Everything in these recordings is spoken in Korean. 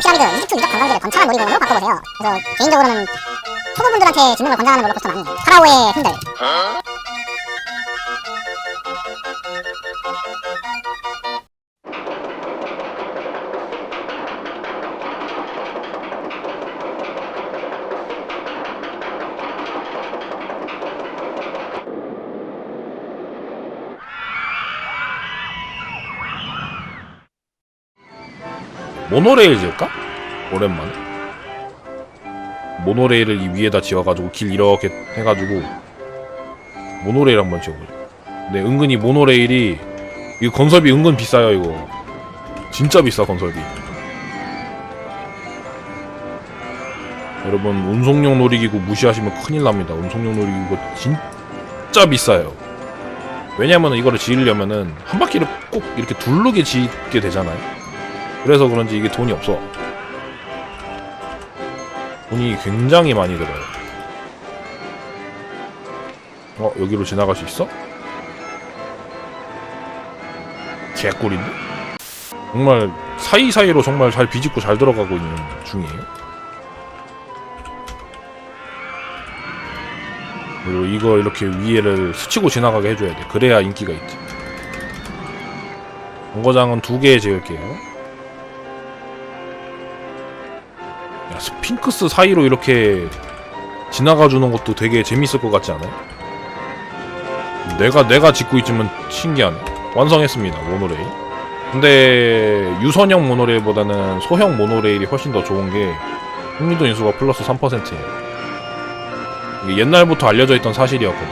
새로운 피라미드 이집트 유적 관광지를 건축한 놀이공원으로 바꿔보세요. 그래서 개인적으로는 초보분들한테 걸 권장하는 롤러코스터 많이 파라오의 흔들 모노레일 지을까? 오랜만에? 모노레일을 이 위에다 지어가지고 길 이렇게 해가지고 모노레일 한번 지어보자 근데 은근히 모노레일이 이거 건설비 은근 비싸요 이거. 진짜 비싸 건설비. 여러분 운송용 놀이기구 무시하시면 큰일 납니다. 운송용 놀이기구 진짜 비싸요. 왜냐면 이거를 지으려면은 한 바퀴를 꼭 이렇게 두르게 짓게 되잖아요 그래서 그런지 이게 돈이 없어. 돈이 굉장히 많이 들어요. 어, 여기로 지나갈 수 있어? 개꿀인데? 정말 사이사이로 정말 잘 비집고 잘 들어가고 있는 중이에요. 그리고 이거 이렇게 위에를 스치고 지나가게 해줘야 돼. 그래야 인기가 있지. 정거장은 두 개 지을게요. 야, 스핑크스 사이로 이렇게 지나가 주는 것도 되게 재밌을 것 같지 않아요? 내가 내가 짓고 있지만 신기하네. 완성했습니다. 모노레일. 근데 유선형 모노레일보다는 소형 모노레일이 훨씬 더 좋은 게 흥미도 인수가 플러스 3%예요. 이게 옛날부터 알려져 있던 사실이었거든.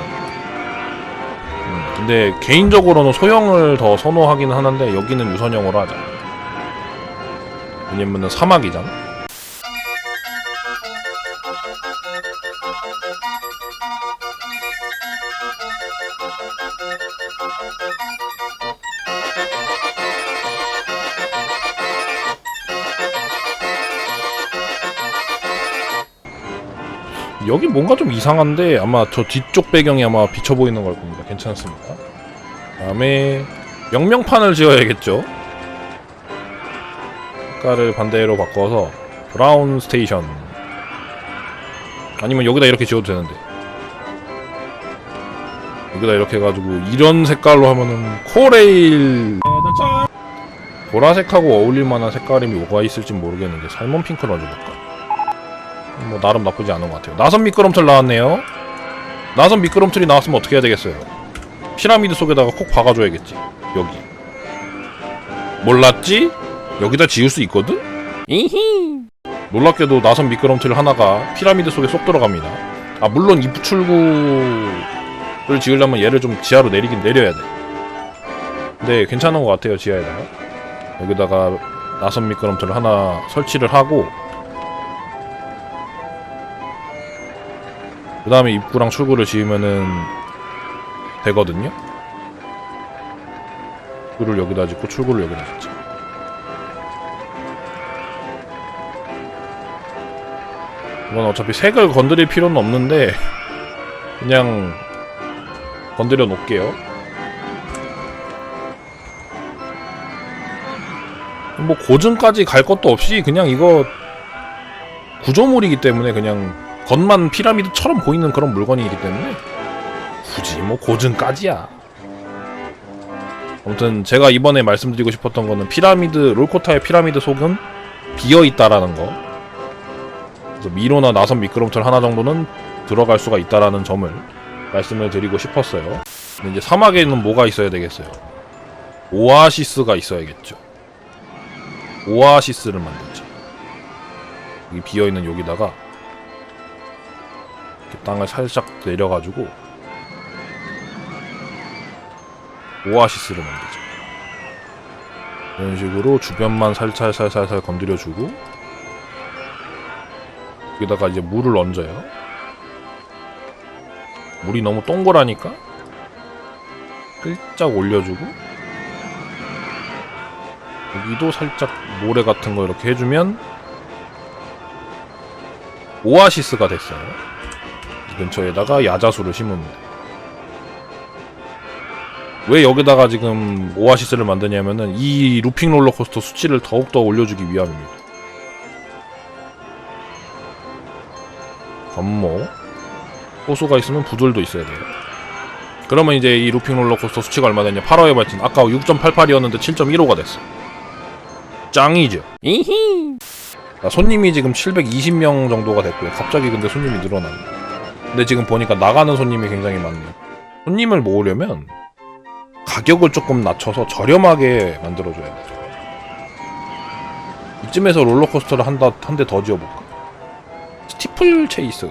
음, 근데 개인적으로는 소형을 더 선호하기는 하는데 여기는 유선형으로 하자. 왜냐면은 사막이잖아. 여기 뭔가 좀 이상한데 아마 저 뒤쪽 배경이 아마 비쳐 보이는 걸 겁니다. 괜찮습니다. 다음에 명명판을 지어야겠죠. 색깔을 반대로 바꿔서 브라운 스테이션 아니면 여기다 이렇게 지어도 되는데 여기다 이렇게 해가지고 이런 색깔로 하면은 코레일 보라색하고 어울릴 만한 색깔이 뭐가 있을지 모르겠는데 살몬 핑크로 얹어볼까? 뭐 나름 나쁘지 않은 것 같아요. 나선 미끄럼틀 나왔네요. 나선 미끄럼틀이 나왔으면 어떻게 해야 되겠어요? 피라미드 속에다가 콕 박아줘야겠지. 여기. 몰랐지? 여기다 지을 수 있거든? 놀랍게도 나선 미끄럼틀 하나가 피라미드 속에 쏙 들어갑니다. 아 물론 입구 출구를 지으려면 얘를 좀 지하로 내리긴 내려야 돼. 근데 괜찮은 것 같아요 지하에다가. 여기다가 나선 미끄럼틀 하나 설치를 하고 그 다음에 입구랑 출구를 지으면은 되거든요. 입구를 여기다 짓고 출구를 여기다 짓자. 이건 어차피 색을 건드릴 필요는 없는데 그냥 건드려 놓을게요. 뭐 고증까지 갈 것도 없이 그냥 이거 구조물이기 때문에 그냥 겉만 피라미드처럼 보이는 그런 물건이기 때문에 굳이 뭐 고증까지야. 아무튼 제가 이번에 말씀드리고 싶었던 거는 피라미드 롤코타의 피라미드 속은 비어 있다라는 거. 그래서 미로나 나선 미끄럼틀 하나 정도는 들어갈 수가 있다라는 점을 말씀을 드리고 싶었어요. 근데 이제 사막에는 뭐가 있어야 되겠어요? 오아시스가 있어야겠죠. 오아시스를 만들자. 여기 비어 있는 여기다가 땅을 살짝 내려가지고 오아시스를 만들자. 이런 식으로 주변만 살살살살살 건드려주고 여기다가 이제 물을 얹어요. 물이 너무 동그라니까 살짝 올려주고 여기도 살짝 모래 같은 거 이렇게 해주면 오아시스가 됐어요. 근처에다가 야자수를 심으면 돼. 왜 여기다가 지금 오아시스를 만드냐면은 이 루핑 롤러코스터 수치를 더욱더 올려주기 위함입니다. 건모 호수가 있으면 부들도 있어야 돼요. 그러면 이제 이 루핑 롤러코스터 수치가 얼마 되냐 8화에 봤지 아까 6.88이었는데 7.15가 됐어. 짱이죠. 이히. 아, 손님이 지금 720명 정도가 됐고요. 갑자기 근데 손님이 늘어났네. 근데 지금 보니까 나가는 손님이 굉장히 많네요. 손님을 모으려면 가격을 조금 낮춰서 저렴하게 만들어줘야 돼. 이쯤에서 롤러코스터를 한대 더 지어볼까? 스티플 체이스.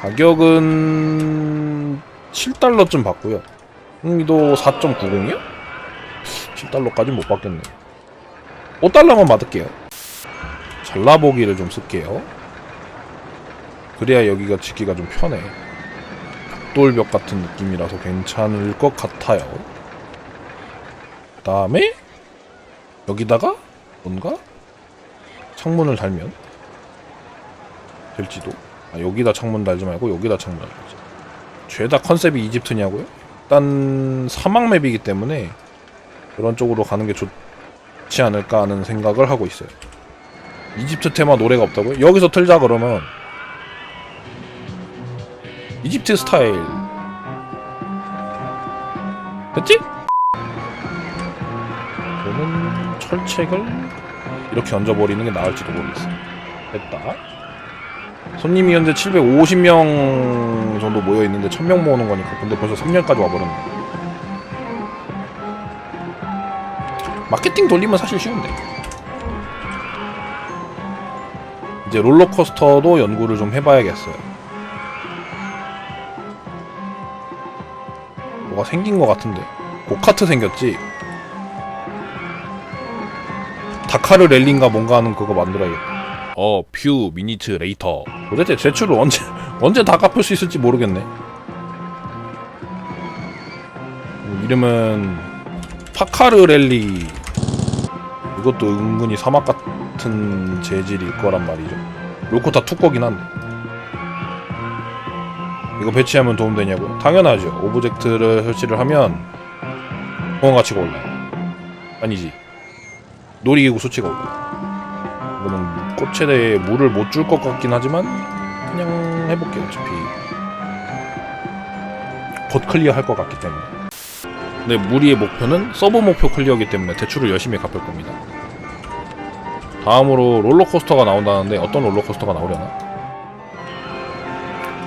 가격은 7달러쯤 받고요. 흥미도 4.90이요? 7달러까지 못 받겠네. 5달러만 받을게요. 잘라보기를 좀 쓸게요. 그래야 여기가 짓기가 좀 편해. 벽돌벽 같은 느낌이라서 괜찮을 것 같아요. 그 다음에 여기다가 뭔가 창문을 달면 될지도. 아, 여기다 창문 달지 말고 여기다 창문 달지. 죄다 컨셉이 이집트냐고요? 일단 사막 맵이기 때문에 그런 쪽으로 가는 게 좋지 않을까 하는 생각을 하고 있어요. 이집트 테마 노래가 없다고요? 여기서 틀자 그러면 이집트 스타일 됐지? 저는 철책을 이렇게 얹어버리는 게 나을지도 모르겠어 됐다 손님이 현재 750명 정도 모여 있는데 1000명 모으는 거니까 근데 벌써 3년까지 와버렸네. 마케팅 돌리면 사실 쉬운데. 이제 롤러코스터도 연구를 좀 해봐야겠어요. 뭐가 생긴 것 같은데. 고카트 생겼지. 다카르 랠리인가 뭔가 하는 그거 만들어야겠다. 어, 퓨, 미니트, 레이터. 도대체 제출을 언제, 언제 다 갚을 수 있을지 모르겠네. 뭐 이름은 파카르 랠리. 이것도 은근히 사막 같은 재질일 거란 말이죠. 로코타 투꺼긴 한데. 이거 배치하면 도움 되냐고요? 당연하죠. 오브젝트를 설치를 하면 공원 가치가 올라요. 아니지. 놀이기구 수치가 올라요. 이거는 꽃에 대해 물을 못 줄 것 같긴 하지만 그냥 해볼게요 어차피. 곧 클리어 할 것 같기 때문에. 근데 무리의 목표는 서브 목표 클리어이기 때문에 대출을 열심히 갚을 겁니다. 다음으로 롤러코스터가 나온다는데 어떤 롤러코스터가 나오려나?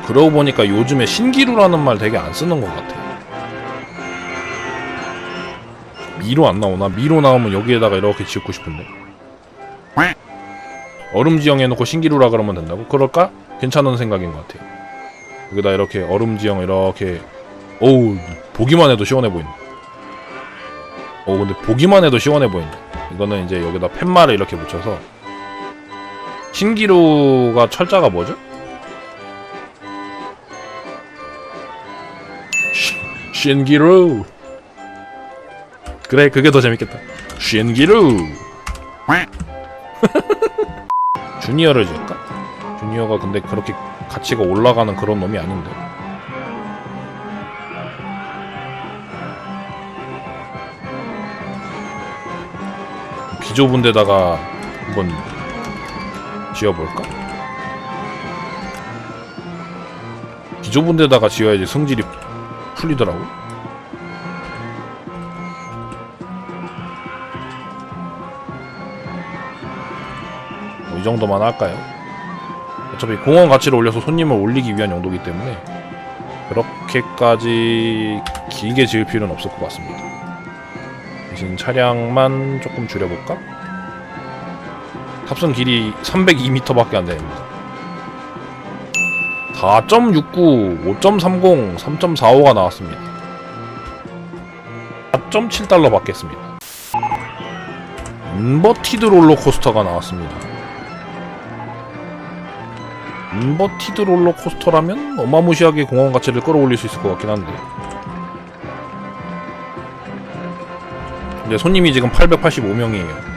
그러고 보니까 요즘에 신기루라는 말 되게 안 쓰는 것 같아 미로 안 나오나? 미로 나오면 여기에다가 이렇게 지었고 싶은데 얼음 지형 해놓고 신기루라 그러면 된다고? 그럴까? 괜찮은 생각인 것 같아요. 여기다 이렇게 얼음 지형 이렇게 어우 보기만 해도 시원해 보인다. 어 근데 보기만 해도 시원해 보인다. 이거는 이제 여기다 팻말을 이렇게 붙여서 신기루가 철자가 뭐죠? 시- 신기루 그래 그게 더 재밌겠다. 신기루 주니어를 지을까? 주니어가 근데 그렇게 가치가 올라가는 그런 놈이 아닌데. 비좁은 데다가 한번 지어볼까? 비좁은 데다가 지어야지 성질이 풀리더라고. 이 정도만 할까요? 어차피 공원 가치를 올려서 손님을 올리기 위한 용도이기 때문에 그렇게까지 길게 지을 필요는 없을 것 같습니다. 대신 차량만 조금 줄여볼까? 탑승 길이 302m밖에 안 됩니다. 4.69, 5.30, 3.45가 나왔습니다. 4.7달러 받겠습니다. 인버티드 롤러코스터가 나왔습니다. 인버티드 롤러코스터라면 어마무시하게 공원 가치를 끌어올릴 수 있을 것 같긴 한데. 근데 손님이 지금 885명이에요.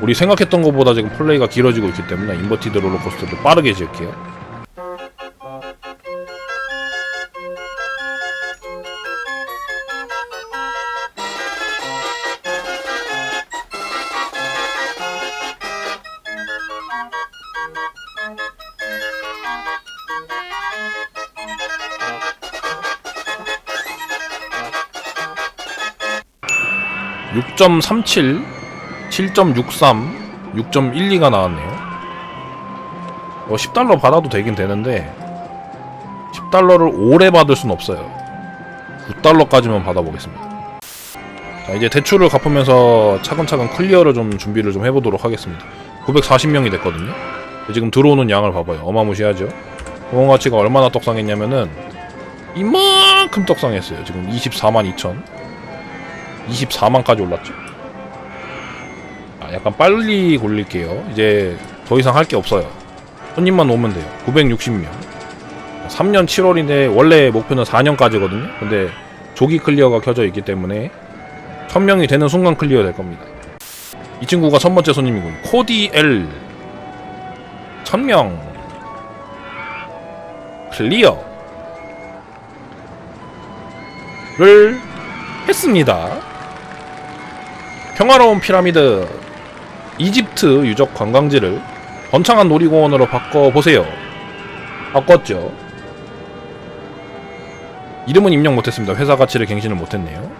우리 생각했던 것보다 지금 플레이가 길어지고 있기 때문에 인버티드 롤러코스터를 빠르게 지을게요 6.37, 7.63, 6.12가 나왔네요. 어, 10달러 받아도 되긴 되는데 10달러를 오래 받을 순 없어요. 9달러까지만 받아보겠습니다. 자, 이제 대출을 갚으면서 차근차근 클리어를 좀 준비를 좀 해보도록 하겠습니다. 940명이 됐거든요. 지금 들어오는 양을 봐봐요. 어마무시하죠? 공원 가치가 얼마나 떡상했냐면은 이만큼 떡상했어요. 지금 24만 2천. 24만까지 올랐죠. 아, 약간 빨리 굴릴게요. 이제 더 이상 할 게 없어요. 손님만 오면 돼요. 960명. 3년 7월인데 원래 목표는 4년까지거든요. 근데 조기 클리어가 켜져 있기 때문에 1000명이 되는 순간 클리어 될 겁니다. 이 친구가 첫 번째 손님이군. 코디 L 1000명 클리어 를 했습니다. 평화로운 피라미드 이집트 유적 관광지를 번창한 놀이공원으로 바꿔보세요. 바꿨죠. 이름은 입력 못했습니다. 회사 가치를 갱신을 못했네요.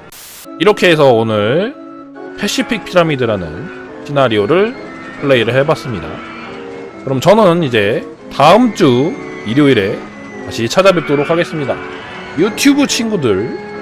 이렇게 해서 오늘 패시픽 피라미드라는 시나리오를 플레이를 해봤습니다. 그럼 저는 이제 다음 주 일요일에 다시 찾아뵙도록 하겠습니다. 유튜브 친구들!